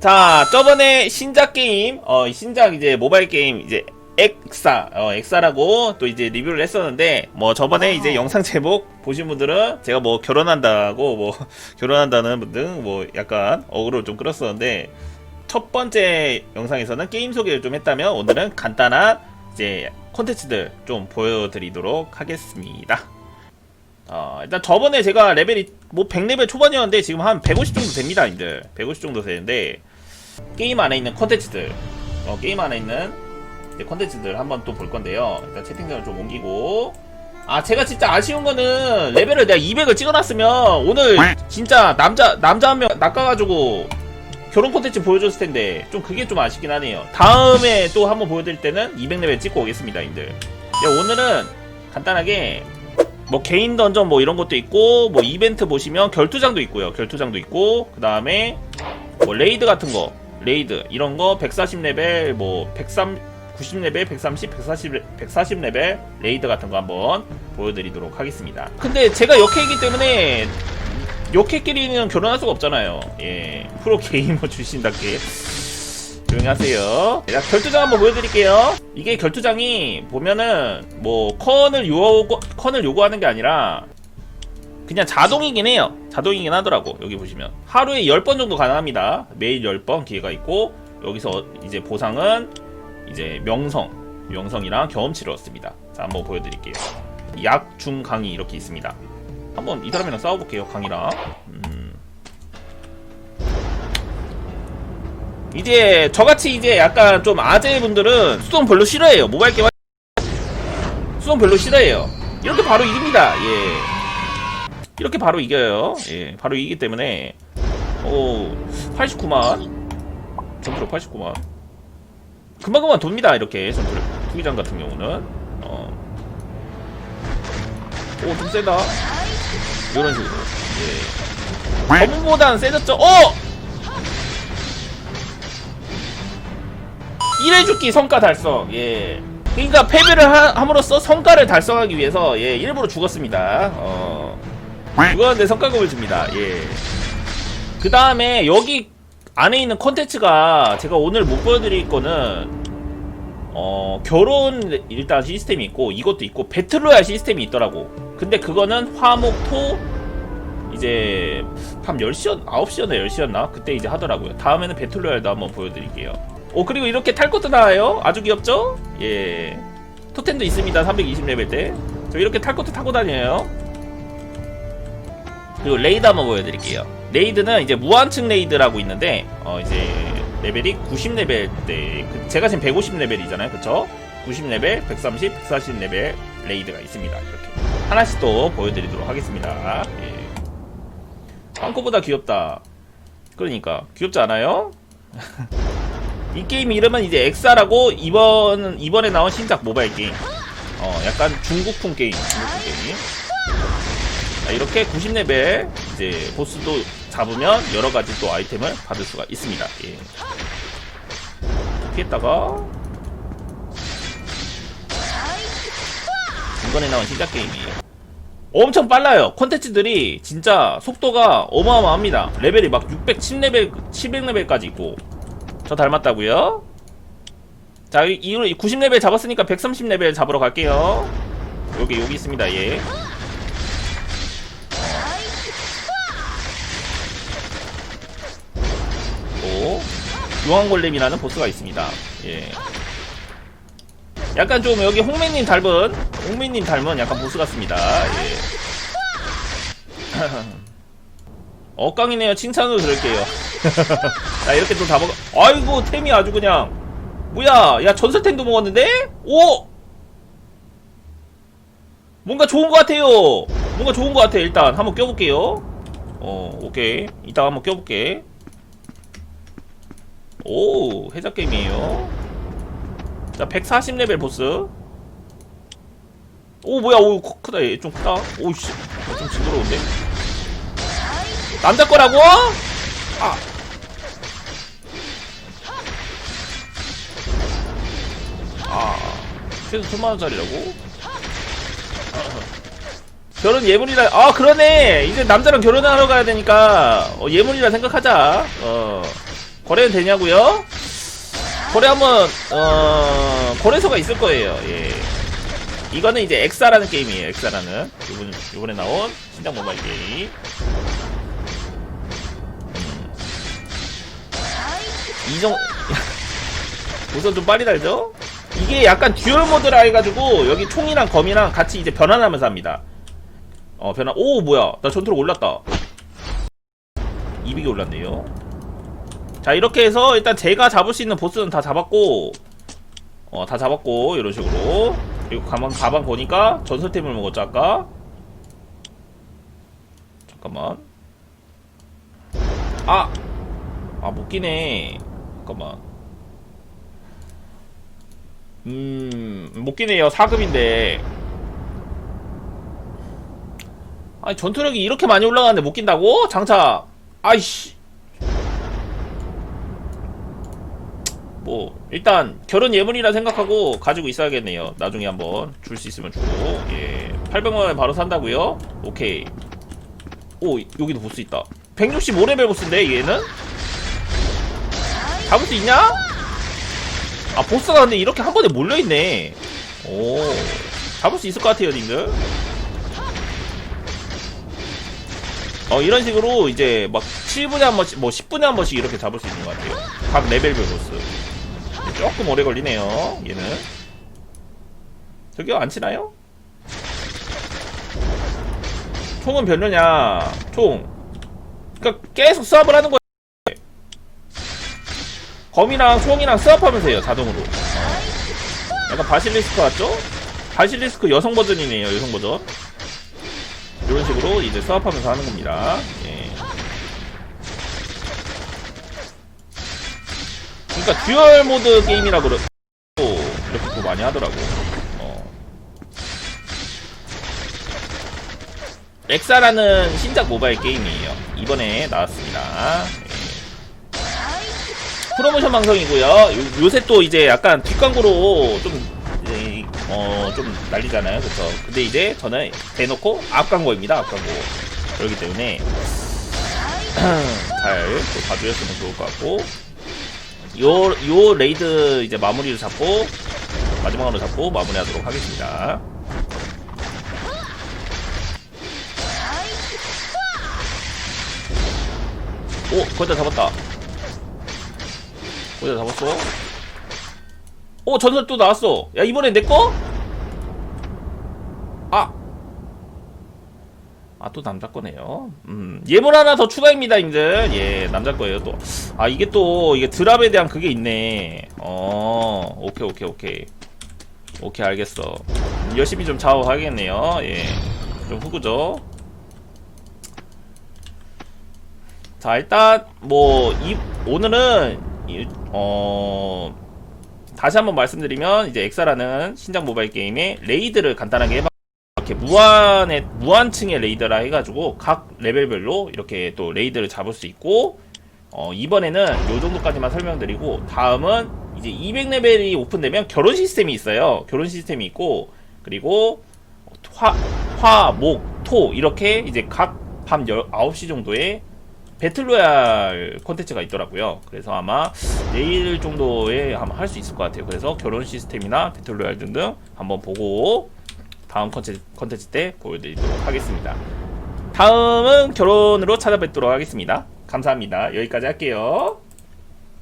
자, 저번에 신작 게임, 어, 신작 이제 모바일 게임, 이제, 엑사, 어, 엑사라고 또 이제 리뷰를 했었는데, 뭐, 저번에 이제 영상 제목 보신 분들은 제가 뭐, 결혼한다고, 뭐, 결혼한다는 분 등, 뭐, 약간 어그로 좀 끌었었는데, 첫 번째 영상에서는 게임 소개를 좀 했다면, 오늘은 간단한 이제 콘텐츠들 좀 보여드리도록 하겠습니다. 어, 일단 저번에 제가 레벨이 뭐 100레벨 초반이었는데 지금 한 150 정도 됩니다, 님들. 150 정도 되는데 게임 안에 있는 콘텐츠들, 어, 게임 안에 있는 이제 콘텐츠들 한번 또 볼 건데요. 일단 채팅창을 좀 옮기고 아 제가 진짜 아쉬운 거는 레벨을 내가 200을 찍어놨으면 오늘 진짜 남자 남자 한 명 낚아가지고 결혼 콘텐츠 보여줬을 텐데 좀 그게 좀 아쉽긴 하네요. 다음에 또 한번 보여드릴 때는 200레벨 찍고 오겠습니다. 네, 오늘은 간단하게 뭐 개인 던전 뭐 이런 것도 있고 뭐 이벤트 보시면 결투장도 있고요. 결투장도 있고 그 다음에 뭐 레이드 같은 거 레이드 이런 거 140레벨 뭐 103, 90레벨 130 140 140레벨 레이드 같은 거 한번 보여드리도록 하겠습니다. 근데 제가 역해이기 때문에 역해끼리는 결혼할 수가 없잖아요. 예 프로 게이머 출신답게 조용히 하세요. 자, 결투장 한번 보여드릴게요. 이게 결투장이 보면은 뭐 컨을 요구 컨을 요구하는 게 아니라 그냥 자동이긴 해요. 자동이긴 하더라고. 여기 보시면 하루에 10번 정도 가능합니다. 매일 10번 기회가 있고 여기서 이제 보상은 이제 명성, 명성이랑 경험치를 얻습니다. 자, 한번 보여드릴게요. 약, 중, 강이 이렇게 있습니다. 한번 이 사람이랑 싸워볼게요. 강이랑. 음. 이제 저같이 이제 약간 좀 아재 분들은 수동 별로 싫어해요. 모바일 게임 할- 수동 별로 싫어해요. 이렇게 바로 이깁니다. 예. 이렇게 바로 이겨요. 예. 바로 이기기 때문에 오 89만 전투력 89만 금방금방 돕니다. 이렇게 전투력 투기장 같은 경우는 어. 오좀 세다. 이런 식으로. 예. 저번보다는 세졌죠. 어! 1해주기 성과 달성. 예. 그러니까 패배를 하, 함으로써 성과를 달성하기 위해서 예, 일부러 죽었습니다. 어. 죽었는데 성과급을 줍니다. 예. 그 다음에 여기 안에 있는 컨텐츠가 제가 오늘 못 보여드릴 거는 어 결혼 일단 시스템이 있고 이것도 있고 배틀로얄 시스템이 있더라고. 근데 그거는 화목토 이제 밤 10시였 9시였나 10시였나 그때 이제 하더라고요. 다음에는 배틀로얄도 한번 보여드릴게요. 오 그리고 이렇게 탈 것도 나와요. 아주 귀엽죠? 예. 토템도 있습니다. 320레벨 때. 저 이렇게 탈 것도 타고 다녀요. 그리고 레이드 한번 보여드릴게요. 레이드는 이제 무한층 레이드라고 있는데 어 이제 레벨이 90레벨 때 그- 제가 지금 150레벨이잖아요, 그쵸? 90레벨, 130, 140레벨 레이드가 있습니다. 이렇게 하나씩 또 보여드리도록 하겠습니다. 예. 빵코보다 귀엽다. 그러니까 귀엽지 않아요? 이 게임 이름은 이제 엑사라고 이번 이번에 나온 신작 모바일 게임. 어 약간 중국풍 게임, 중국풍 게임. 자, 이렇게 90레벨 이제 보스도 잡으면 여러 가지 또 아이템을 받을 수가 있습니다. 예. 피했다가 이번에 나온 신작 게임이에요. 엄청 빨라요. 콘텐츠들이 진짜 속도가 어마어마합니다. 레벨이 막 610레벨, 700레벨까지 있고. 저 닮았다고요? 자, 이, 이 90레벨 잡았으니까 130레벨 잡으러 갈게요. 여기, 여기 있습니다, 예. 유황골렘이라는 보스가 있습니다. 예. 약간 좀 여기 홍매님 닮은 홍매님 닮은 약간 보스 같습니다. 예. 억강이네요. 칭찬으로 들을게요. 자 이렇게 또 다 먹어. 아이고 템이 아주 그냥 뭐야? 야 전설템도 먹었는데? 오! 뭔가 좋은 것 같아요. 뭔가 좋은 것 같아. 일단 한번 껴볼게요. 어 오케이. 이따가 한번 껴볼게. 오 해적 게임이에요 자 140레벨 보스 오 뭐야 오 크- 크다 얘 좀 크다 오씨 좀 징그러운데 남자 거라고? 아 아, 최소 천만원짜리라고? 결혼 예물이라, 아, 그러네! 이제 남자랑 결혼하러 가야 되니까, 어, 예물이라 생각하자. 어. 거래는 되냐고요? 거래 한번 어 거래소가 있을 거예요. 예. 이거는 이제 엑사라는 게임이에요. 엑사라는 이번 이번에 나온 신작 모바일 게임. 음. 이정 우선 좀 빨리 달죠? 이게 약간 듀얼 모드라 해가지고 여기 총이랑 검이랑 같이 이제 변환하면서 합니다. 어 변환. 오 뭐야? 나 전투로 올랐다. 200이 올랐네요. 자 이렇게 해서 일단 제가 잡을 수 있는 보스는 다 잡았고 어 다 잡았고 이런 식으로. 그리고 가방 가방 보니까 전설템을 먹었죠 아까? 잠깐만. 아 아 못 끼네. 잠깐만. 음 못 끼네요 4급인데. 아니 전투력이 이렇게 많이 올라가는데 못 낀다고? 장착 아이씨 뭐 일단 결혼 예물이라 생각하고 가지고 있어야겠네요. 나중에 한번 줄 수 있으면 주고. 예. 800만원에 바로 산다고요? 오케이. 오 여기도 보스 있다. 165레벨 보스인데 얘는? 잡을 수 있냐? 아 보스가 근데 이렇게 한 번에 몰려있네. 오. 잡을 수 있을 것 같아요 님들. 어 이런 식으로 이제 막 7분에 한 번씩 뭐 10분에 한 번씩 이렇게 잡을 수 있는 것 같아요. 각 레벨별 보스 조금 오래 걸리네요 얘는 저기요 안 치나요? 총은 별로냐 총 그니까 계속 수압을 하는 거예요 검이랑 총이랑 수압하면서 해요 자동으로 어. 약간 바실리스크 같죠? 바실리스크 여성 버전이네요 여성 버전 이런 식으로 이제 수압하면서 하는 겁니다. 예. 그러니까 듀얼 모드 게임이라 그러고 이렇게 또 많이 하더라고. 어. 엑사라는 신작 모바일 게임이에요. 이번에 나왔습니다. 예. 프로모션 방송이고요. 요, 요 새 또 이제 약간 뒷광고로 좀 이제 어 좀 난리잖아요. 그래서 근데 이제 저는 대놓고 앞 광고입니다. 앞 광고. 그렇기 때문에 잘 또 봐주셨으면 좋을 것 같고 요 요 레이드 이제 마무리를 잡고 마지막으로 잡고 마무리하도록 하겠습니다. 오 거의 다 잡았다. 거의 다 잡았어. 오 전설 또 나왔어. 야 이번엔 내 거? 아. 아 또 남자 거네요. 음 예물 하나 더 추가입니다, 님들. 예 남자 거예요 또. 아 이게 또 이게 드랍에 대한 그게 있네. 어 오케이 오케이 오케이 오케이 알겠어. 열심히 좀 작업하겠네요. 예. 좀 후구죠. 자 일단 뭐 이 오늘은 이, 어 다시 한번 말씀드리면 이제 엑사라는 신작 모바일 게임의 레이드를 간단하게 해봐 이렇게 무한의 무한층의 레이드라 해가지고 각 레벨별로 이렇게 또 레이드를 잡을 수 있고 어 이번에는 요 정도까지만 설명드리고 다음은 이제 200레벨이 오픈되면 결혼 시스템이 있어요 결혼 시스템이 있고 그리고 화, 화, 목, 토 이렇게 이제 각 밤 9시 정도에 배틀로얄 콘텐츠가 있더라고요. 그래서 아마 내일 정도에 아마 할 수 있을 것 같아요. 그래서 결혼 시스템이나 배틀로얄 등등 한번 보고 다음 콘텐츠, 콘텐츠 때 보여드리도록 하겠습니다. 다음은 결혼으로 찾아뵙도록 하겠습니다. 감사합니다. 여기까지 할게요.